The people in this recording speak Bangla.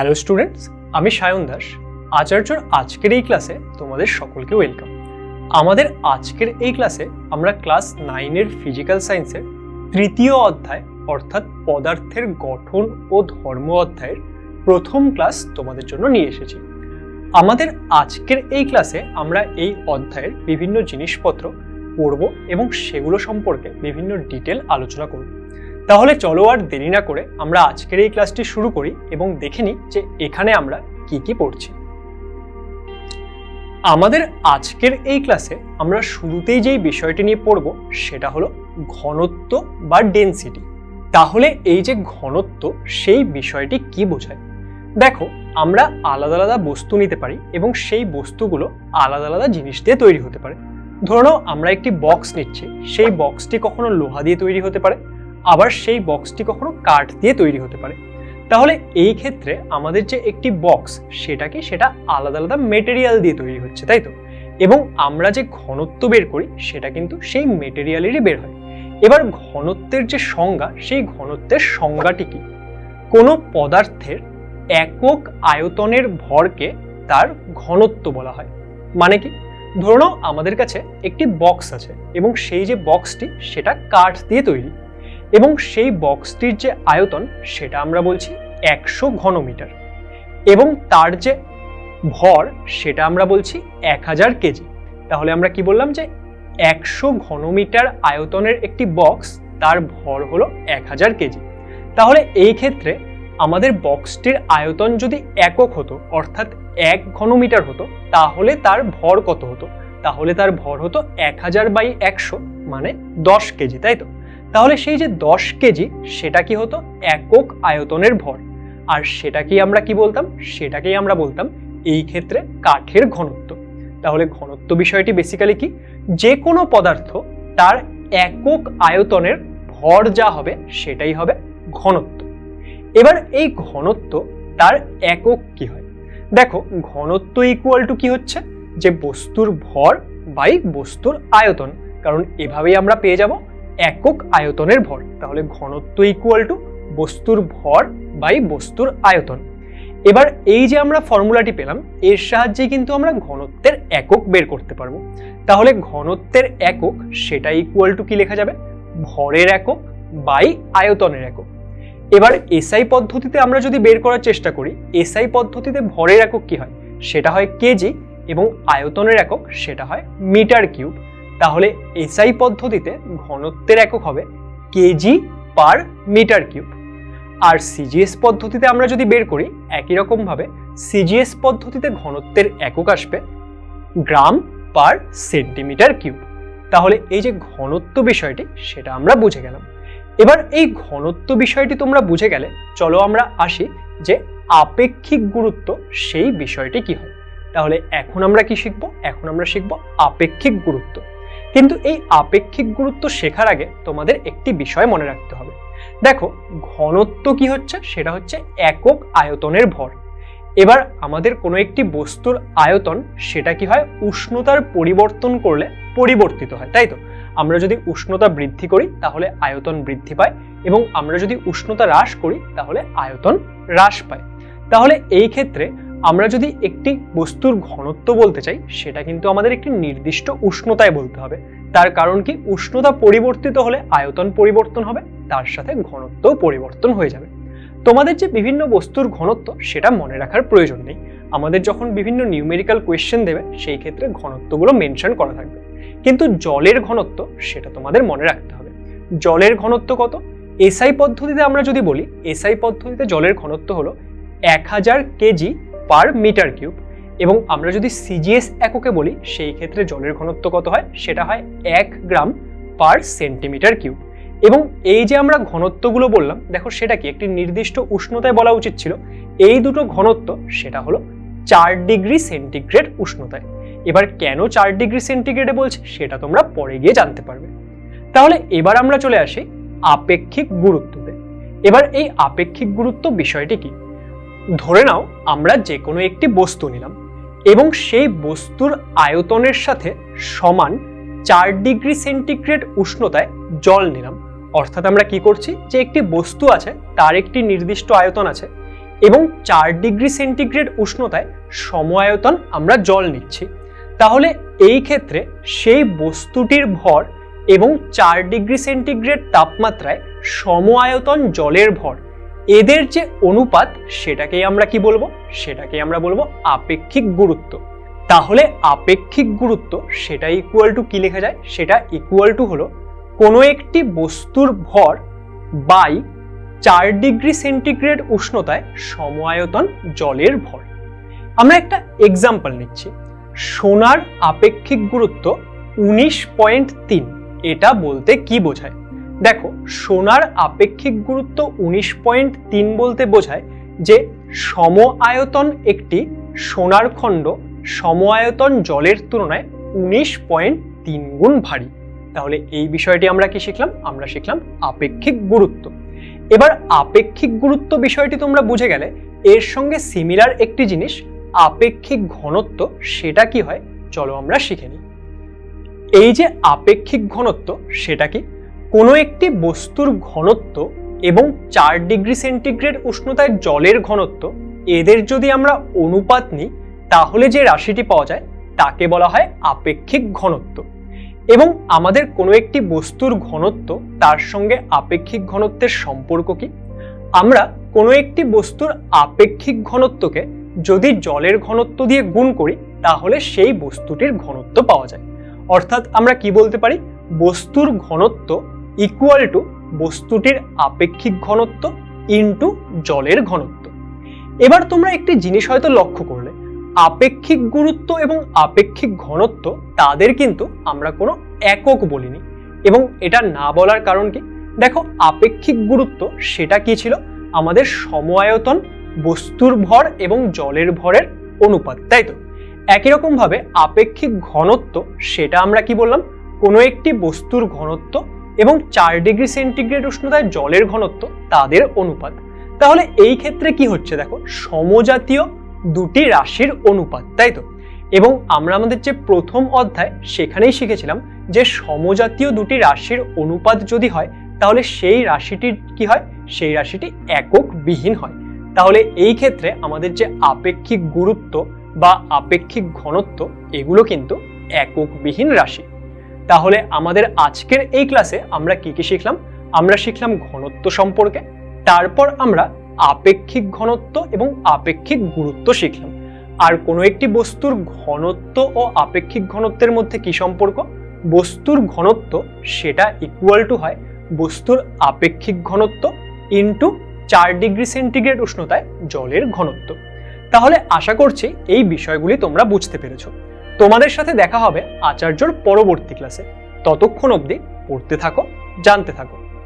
হ্যালো স্টুডেন্টস আমি সায়ন দাস। আচার্যর আজকের এই ক্লাসে তোমাদের সকলকে ওয়েলকাম আমাদের আজকের এই ক্লাসে আমরা ক্লাস নাইনের ফিজিক্যাল সায়েন্সের তৃতীয় অধ্যায়, অর্থাৎ পদার্থের গঠন ও ধর্ম অধ্যায়ের প্রথম ক্লাস তোমাদের জন্য নিয়ে এসেছি। আমাদের আজকের এই ক্লাসে আমরা এই অধ্যায়ের বিভিন্ন জিনিসপত্র পড়ব এবং সেগুলো সম্পর্কে বিভিন্ন ডিটেল আলোচনা করব। তাহলে চলো আর দেরি না করে আমরা আজকের এই ক্লাসটি শুরু করি এবং দেখে নিই যে এখানে আমরা কি কি পড়ছি। আমাদের আজকের এই ক্লাসে আমরা শুরুতেই যেই বিষয়টি নিয়ে পড়ব সেটা হলো ঘনত্ব বা ডেনসিটি তাহলে এই যে ঘনত্ব, সেই বিষয়টি কি বোঝায়? দেখো, আমরা আলাদা আলাদা বস্তু নিতে পারি এবং সেই বস্তুগুলো আলাদা আলাদা জিনিস দিয়ে তৈরি হতে পারে। ধরো আমরা একটি বক্স নিচ্ছি। সেই বক্সটি কখনো লোহা দিয়ে তৈরি হতে পারে আবার সেই বক্সটি কখনো কাঠ দিয়ে তৈরি হতে পারে। তাহলে এই ক্ষেত্রে আমাদের যে একটি বক্স সেটা কি সেটা আলাদা আলাদা মেটেরিয়াল দিয়ে তৈরি হচ্ছে, তাই তো? এবং আমরা যে ঘনত্ব বের করি, সেটা কিন্তু সেই মেটেরিয়ালেরই বের হয়। এবার ঘনত্বের যে সংজ্ঞা, সেই ঘনত্বের সংজ্ঞাটি কি? কোনো পদার্থের একক আয়তনের ভরকে তার ঘনত্ব বলা হয়। মানে কি? ধরে নাও আমাদের কাছে একটি বক্স আছে, এবং সেই যে বক্সটি সেটা কাঠ দিয়ে তৈরি। এবং সেই বক্সটির যে আয়তন, সেটা আমরা বলছি একশো ঘনমিটার। এবং তার যে ভর, সেটা আমরা বলছি এক হাজার কেজি। তাহলে আমরা কি বললাম যে একশো ঘনমিটার আয়তনের একটি বক্স, তার ভর হলো এক হাজার কেজি। তাহলে এই ক্ষেত্রে আমাদের বক্সটির আয়তন যদি একক হতো, অর্থাৎ এক ঘনমিটার হতো, তাহলে তার ভর কত হতো? তাহলে তার ভর হতো এক হাজার বাই একশো মানে দশ কেজি, তাই তো? তাহলে সেই যে দশ কেজি, সেটা কি হতো? একক আয়তনের ভর। আর সেটাকেই আমরা কি বলতাম? সেটাকেই আমরা বলতাম এই ক্ষেত্রে কাঠের ঘনত্ব। তাহলে ঘনত্ব বিষয়টি বেসিক্যালি কি? যে কোনো পদার্থ তার একক আয়তনের ভর যা হবে, সেটাই হবে ঘনত্ব। এবার এই ঘনত্ব তার একক কি হয়? দেখো, ঘনত্ব ইকুয়াল টু কি হচ্ছে? যে বস্তুর ভর বাই বস্তুর আয়তন। কারণ এভাবেই আমরা পেয়ে যাব। একক আয়তনের ভর। তাহলে ঘনত্ব ইকুয়াল টু বস্তুর ভর বাই বস্তুর আয়তন। এবার এই যে আমরা ফর্মুলাটি পেলাম, এর সাহায্যে কিন্তু আমরা ঘনত্বের একক বের করতে পারব। তাহলে ঘনত্বের একক সেটা ইকুয়াল টু কি লেখা যাবে? ভরের একক বাই আয়তনের একক। এবার এসআই পদ্ধতিতে আমরা যদি বের করার চেষ্টা করি এসআই পদ্ধতিতে ভরের একক কি হয়? সেটা হয় কেজি এবং আয়তনের একক সেটা হয় মিটার কিউব তাহলে এসআই পদ্ধতিতে ঘনত্বের একক হবে কেজি পার মিটার কিউব আর সিজিএস পদ্ধতিতে আমরা যদি বের করি, একই রকমভাবে সিজিএস পদ্ধতিতে ঘনত্বের একক আসবে গ্রাম পার সেন্টিমিটার কিউব তাহলে এই যে ঘনত্ব বিষয়টি, সেটা আমরা বুঝে গেলাম। এবার এই ঘনত্ব বিষয়টি তোমরা বুঝে গেলে, চলো আমরা আসি যে আপেক্ষিক গুরুত্ব সেই বিষয়টি কি হয়। তাহলে এখন আমরা কি শিখব? এখন আমরা শিখব আপেক্ষিক গুরুত্ব। কিন্তু এই আপেক্ষিক গুরুত্ব শেখার আগে তোমাদের একটি বিষয় মনে রাখতে হবে। দেখো, ঘনত্ব কি হচ্ছে? সেটা হচ্ছে একক আয়তনের ভর। এবার আমাদের কোনো একটি বস্তুর আয়তন, সেটা কি হয়? উষ্ণতার পরিবর্তন করলে পরিবর্তিত হয়, তাই তো? আমরা যদি উষ্ণতা বৃদ্ধি করি, তাহলে আয়তন বৃদ্ধি পায় এবং আমরা যদি উষ্ণতা হ্রাস করি, তাহলে আয়তন হ্রাস পায়। তাহলে এই ক্ষেত্রে আমরা যদি একটি বস্তুর ঘনত্ব বলতে চাই, সেটা কিন্তু আমাদের একটি নির্দিষ্ট উষ্ণতায় বলতে হবে। তার কারণ কি? উষ্ণতা পরিবর্তিত হলে আয়তন পরিবর্তন হবে, তার সাথে ঘনত্বও পরিবর্তন হয়ে যাবে। তোমাদের যে বিভিন্ন বস্তুর ঘনত্ব, সেটা মনে রাখার প্রয়োজন নেই। আমাদের যখন বিভিন্ন নিউমেরিক্যাল কোয়েশ্চেন দেবে, সেই ক্ষেত্রে ঘনত্বগুলো মেনশন করা থাকবে। কিন্তু জলের ঘনত্ব, সেটা তোমাদের মনে রাখতে হবে। জলের ঘনত্ব কত? এসআই পদ্ধতিতে আমরা যদি বলি এসআই পদ্ধতিতে জলের ঘনত্ব হলো এক হাজার কেজি পার মিটার কিউব এবং আমরা যদি সিজিএস এককে বলি, সেই ক্ষেত্রে জলের ঘনত্ব কত হয়? সেটা হয় এক গ্রাম পার সেন্টিমিটার কিউব এবং এই যে আমরা ঘনত্বগুলো বললাম, দেখো সেটা কি? একটি নির্দিষ্ট উষ্ণতায় বলা উচিত ছিল। এই দুটো ঘনত্ব, সেটা হলো চার ডিগ্রি সেন্টিগ্রেড উষ্ণতায়। এবার কেন চার ডিগ্রি সেন্টিগ্রেডে বলছে? সেটা তোমরা পরে গিয়ে জানতে পারবে। তাহলে এবার আমরা চলে আসি আপেক্ষিক গুরুত্বতে। এবার এই আপেক্ষিক গুরুত্ব বিষয়টি কি? ধরে নাও, আমরা যে কোনো একটি বস্তু নিলাম এবং সেই বস্তুর আয়তনের সাথে সমান চার ডিগ্রি সেন্টিগ্রেড উষ্ণতায় জল নিলাম। অর্থাৎ আমরা কি করছি? যে একটি বস্তু আছে, তার একটি নির্দিষ্ট আয়তন আছে এবং চার ডিগ্রি সেন্টিগ্রেড উষ্ণতায় সম আয়তন আমরা জল নিচ্ছি। তাহলে এই ক্ষেত্রে সেই বস্তুটির ভর এবং চার ডিগ্রি সেন্টিগ্রেড তাপমাত্রায় সম আয়তন জলের ভর এদের যে অনুপাত, সেটাকেই আমরা কি বলব? সেটাকে আমরা বলব আপেক্ষিক গুরুত্ব। তাহলে আপেক্ষিক গুরুত্ব, সেটা ইকুয়াল টু কি লেখা যায়? সেটা ইকুয়াল টু হলো কোনো একটি বস্তুর ভর বাই চার ডিগ্রি সেন্টিগ্রেড উষ্ণতায় সমায়তন জলের ভর। আমরা একটা এক্সাম্পল নিচ্ছি। সোনার আপেক্ষিক গুরুত্ব উনিশ পয়েন্ট তিন, এটা বলতে কি বোঝায়? দেখো, সোনার আপেক্ষিক গুরুত্ব উনিশ পয়েন্ট তিন বলতে বোঝায় যে সম আয়তন একটি সোনার খণ্ড সম আয়তন জলের তুলনায় উনিশ পয়েন্ট তিন গুণ ভারী। তাহলে এই বিষয়টি আমরা কি শিখলাম? আমরা শিখলাম আপেক্ষিক গুরুত্ব। এবার আপেক্ষিক গুরুত্ব বিষয়টি তোমরা বুঝে গেলে, এর সঙ্গে সিমিলার একটি জিনিস, আপেক্ষিক ঘনত্ব, সেটা কি হয়? চলো আমরা শিখে নিই। এই যে আপেক্ষিক ঘনত্ব, সেটা কি? কোনো একটি বস্তুর ঘনত্ব এবং চার ডিগ্রি সেন্টিগ্রেড উষ্ণতায় জলের ঘনত্ব, এদের যদি আমরা অনুপাত নিই, তাহলে যে রাশিটি পাওয়া যায়, তাকে বলা হয় আপেক্ষিক ঘনত্ব। এবং আমাদের কোনো একটি বস্তুর ঘনত্ব, তার সঙ্গে আপেক্ষিক ঘনত্বের সম্পর্ক কি? আমরা কোনো একটি বস্তুর আপেক্ষিক ঘনত্বকে যদি জলের ঘনত্ব দিয়ে গুণ করি, তাহলে সেই বস্তুটির ঘনত্ব পাওয়া যায়। অর্থাৎ আমরা কি বলতে পারি? বস্তুর ঘনত্ব ইকুয়াল টু বস্তুটির আপেক্ষিক ঘনত্ব ইনটু জলের ঘনত্ব। এবার তোমরা একটি জিনিস হয়তো লক্ষ্য করলে, আপেক্ষিক গুরুত্ব এবং আপেক্ষিক ঘনত্ব তাদের কিন্তু আমরা কোনো একক বলিনি। এবং এটা না বলার কারণ কি? দেখো, আপেক্ষিক গুরুত্ব সেটা কি ছিল? আমাদের সমায়তন বস্তুর ভর এবং জলের ভরের অনুপাত, তাই তো? একই রকম ভাবে আপেক্ষিক ঘনত্ব সেটা আমরা কি বললাম? কোনো একটি বস্তুর ঘনত্ব এবং চার ডিগ্রি সেন্টিগ্রেড উষ্ণতায় জলের ঘনত্ব তাদের অনুপাত। তাহলে এই ক্ষেত্রে কি হচ্ছে দেখো, সমজাতীয় দুটি রাশির অনুপাত, তাই তো? এবং আমরা আমাদের যে প্রথম অধ্যায় সেখানেই শিখেছিলাম যে সমজাতীয় দুটি রাশির অনুপাত যদি হয়, তাহলে সেই রাশিটির কি হয়? সেই রাশিটি একক বিহীন হয়। তাহলে এই ক্ষেত্রে আমাদের যে আপেক্ষিক গুরুত্ব বা আপেক্ষিক ঘনত্ব, এগুলো কিন্তু এককবিহীন রাশি। তাহলে আমাদের আজকের এই ক্লাসে আমরা কি কি শিখলাম? আমরা শিখলাম ঘনত্ব সম্পর্কে, তারপর আমরা আপেক্ষিক ঘনত্ব এবং আপেক্ষিক গুরুত্ব শিখলাম। আর কোনো একটি বস্তুর ঘনত্ব ও আপেক্ষিক ঘনত্বের মধ্যে কি সম্পর্ক? বস্তুর ঘনত্ব সেটা ইকুয়াল টু হয় বস্তুর আপেক্ষিক ঘনত্ব ইনটু চার ডিগ্রি সেন্টিগ্রেড উষ্ণতায় জলের ঘনত্ব। তাহলে আশা করছি এই বিষয়গুলি তোমরা বুঝতে পেরেছ। তোমাদের সাথে দেখা হবে আচার্যর পরবর্তী ক্লাসে ততক্ষণ অবধি পড়তে থাকো জানতে থাকো।